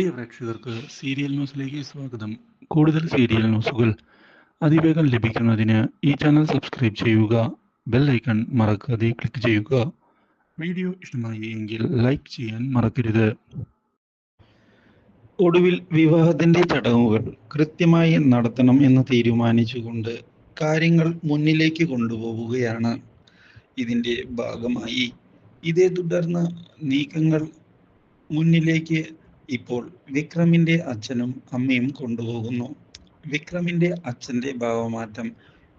പ്രിയ പ്രേക്ഷകർക്ക് സീരിയൽ ന്യൂസിലേക്ക് സ്വാഗതം. കൂടുതൽ സീരിയൽ ന്യൂസുകൾ അതിവേഗം ലഭിക്കുന്നതിന് ഈ ചാനൽ സബ്സ്ക്രൈബ് ചെയ്യുക ബെൽ ഐക്കൺ മറക്കാതെ ക്ലിക്ക് ചെയ്യുക. വീഡിയോ ഇഷ്ടമായി എങ്കിൽ ലൈക്ക് ചെയ്യാൻ മറക്കരുത്. ഒടുവിൽ വിവാഹത്തിന്റെ ചടങ്ങുകൾ കൃത്യമായി നടത്തണം എന്ന് തീരുമാനിച്ചുകൊണ്ട് കാര്യങ്ങൾ മുന്നിലേക്ക് കൊണ്ടുപോവുകയാണ്. ഇതിന്റെ ഭാഗമായി ഇതേ തുടർന്ന് നീക്കങ്ങൾ മുന്നിലേക്ക് ഇപ്പോൾ വിക്രമിന്റെ അച്ഛനും അമ്മയും കൊണ്ടുപോകുന്നു. വിക്രമിന്റെ അച്ഛന്റെ ഭാവമാറ്റം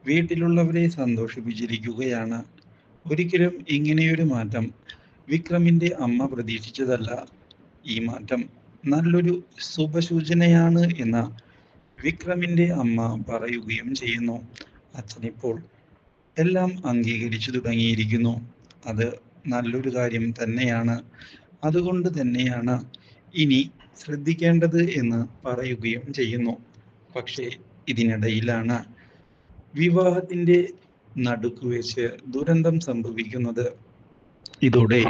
വീട്ടിലുള്ളവരെ സന്തോഷിപ്പിച്ചിരിക്കുകയാണ്. ഒരിക്കലും ഇങ്ങനെയൊരു മാറ്റം വിക്രമിന്റെ അമ്മ പ്രതീക്ഷിച്ചതല്ല. ഈ മാറ്റം നല്ലൊരു ശുഭസൂചനയാണ് എന്ന് വിക്രമിന്റെ അമ്മ പറയുകയും ചെയ്യുന്നു. അച്ഛനിപ്പോൾ എല്ലാം അംഗീകരിച്ചു തുടങ്ങിയിരിക്കുന്നു. അത് നല്ലൊരു കാര്യം തന്നെയാണ്. അതുകൊണ്ട് തന്നെയാണ് ഇനി ശ്രദ്ധിക്കേണ്ടത് എന്ന് പറയുകയും ചെയ്യുന്നു. പക്ഷേ ഇതിനിടയിലാണ് വിവാഹത്തിന്റെ നടുക്ക് വെച്ച് ദുരന്തം സംഭവിക്കുന്നത്. ഇതോടെ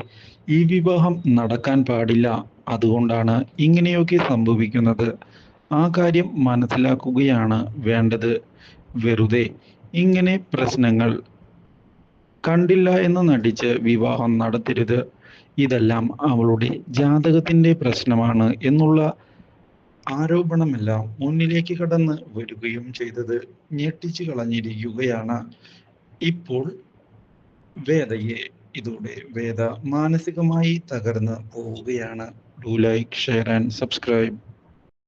ഈ വിവാഹം നടക്കാൻ പാടില്ല. അതുകൊണ്ടാണ് ഇങ്ങനെയൊക്കെ സംഭവിക്കുന്നത്. ആ കാര്യം മനസ്സിലാക്കുകയാണ് വേണ്ടത്. വെറുതെ ഇങ്ങനെ പ്രശ്നങ്ങൾ കണ്ടില്ല എന്ന് നടിച്ച് വിവാഹം നടത്തരുത്. ഇതെല്ലാം അവളുടെ ജാതകത്തിന്റെ പ്രശ്നമാണ് എന്നുള്ള ആരോപണമെല്ലാം മുന്നിലേക്ക് കടന്ന് വരികയും ചെയ്തത് ഞെട്ടിച്ചു കളഞ്ഞിരിക്കുകയാണ്. ഇപ്പോൾ വേദയെ ഇതോടെ വേദ മാനസികമായി തകർന്ന് പോവുകയാണ്. Do like share and subscribe